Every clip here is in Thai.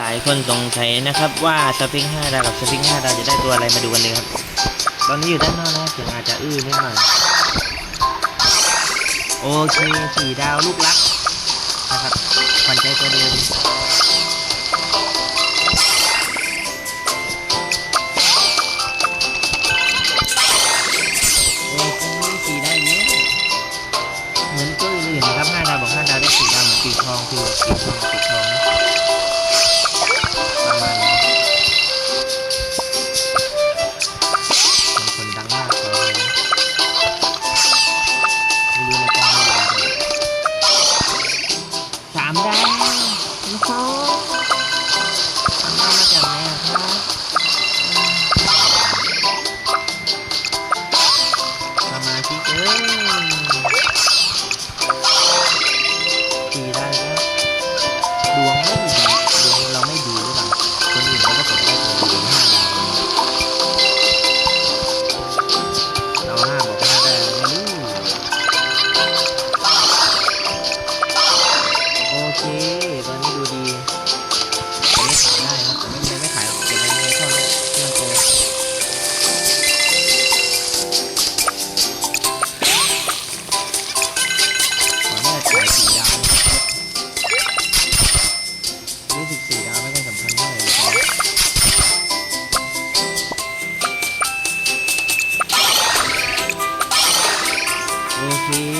หลายคนสงสัยนะครับว่าสฟิง5ดาวกับสฟิง5ดาวจะได้ตัวอะไรมาดูกันเลยครับ ตอนนี้อยู่ด้านนอกนะครับเสียงอาจจะอื้อนิดหน่อยโอเคสี่ดาวลูกรักนะครับขวัญใจตัวเดิมโอเคสี่ดาวเยอะเหมือนตัวอื่นนะครับห้าดาวบอกห้าดาวได้สี่ดาวเหมือนปีทองคือปีทองปีทองนะ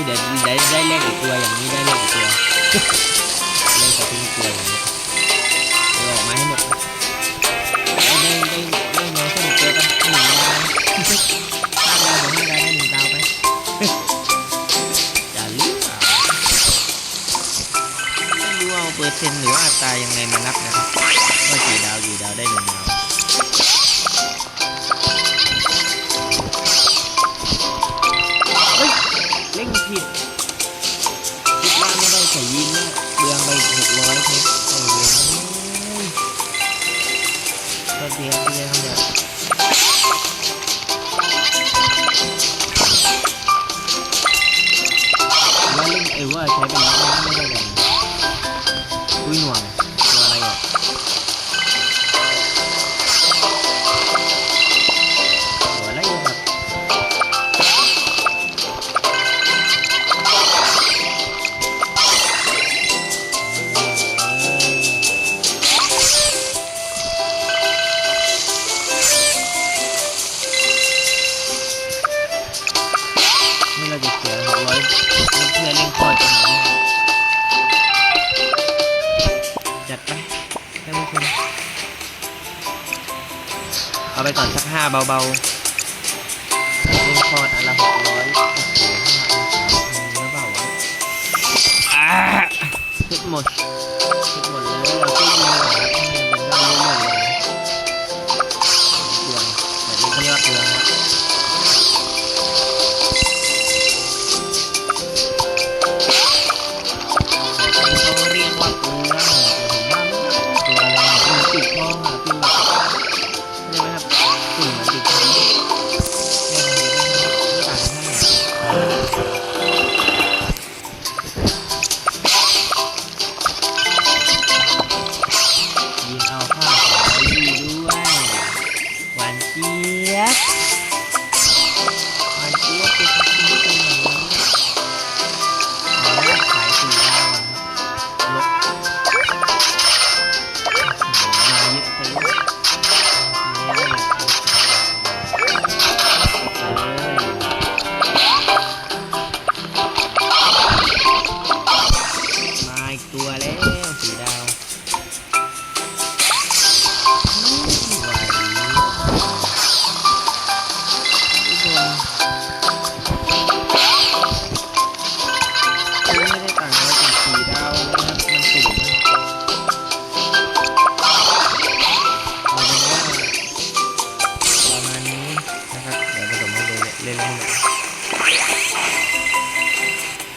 เดี๋ยวได้ได้เลขอีกตัวอย่างนี้ได้เลขอีกตัวเลขสปริงเกลือย่างนี้เดี๋ยวออกมาให้หมดได้ได้ได้ได้น้อยแค่หนึ่งตัวปะหนึ่งดาวห้าดาวหรือห้าดาวได้หนึ่งดาวไปอย่าลืมไม่รู้เอาเปอร์เซ็นต์หรืออัตรายังไงมานับนะครับว่ากี่ดาวกี่ดาวได้หนึ่งดาว ก็เดียวที่ได้ทำแล้วเล่นเอเวอร์ใช้ไปแล้วไม่ได้เลยอุ้ยหน่วง เราจะเสียหกร้อยเพื่อเล่นคอร์ดตรงนี้จัดไปท่านผู้ชมเอาไปก่อนสักห้าเบาๆลุงคอร์ดอันละหกร้อยโอ้โหห้าองศาพันหรือเปล่าวะคิดหมดคิดหมดเลยเราก็ยิงเลยครับให้มันได้เรื่อยๆเลยเปลืองแต่นี่เขาเรียกว่าเปลืองนะ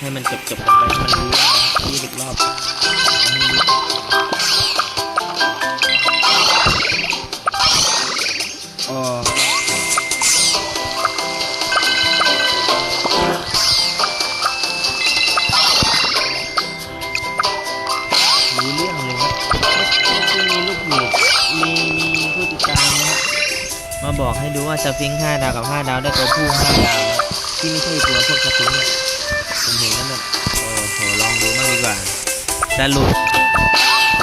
ให้มันจบๆบกันไปมันรู้ยี่สิบรอบอ๋อมาบอกให้ดูว่าสฟิงค์5ดาวกับ 5 ดาวได้ตัวผู้ 5 ดาว ที่ไม่ใช่ตัวพวกสฟิงค์ ดันหลุด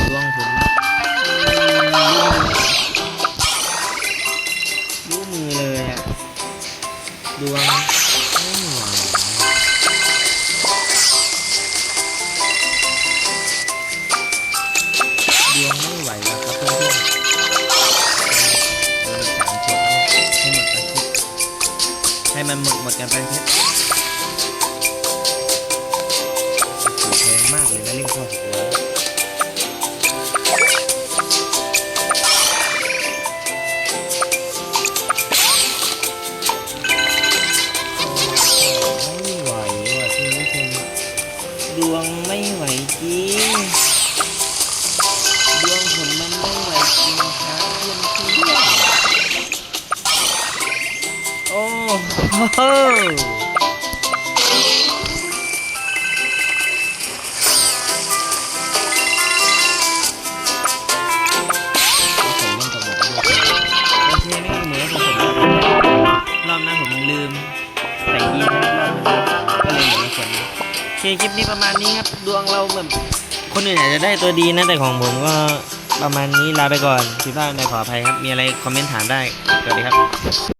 ดวงผมรู้มือเลยอะดวงไม่ไหวดวงไม่ไหวแล้วครับเพื่อนๆโดนสามช็อตให้หมดไปทุกให้มันหมดหมดกันไปเพชร หลือคนเดียวโอเคคลิปนี้ประมาณนี้ครับ ดวงเราแบบคนอื่นอาจจะได้ตัวดีนะแต่ของผมก็ประมาณนี้ลาไปก่อนผิดพลาในขออภัยครับ มีอะไรคอมเมนต์ถามได้สวัสดีครับ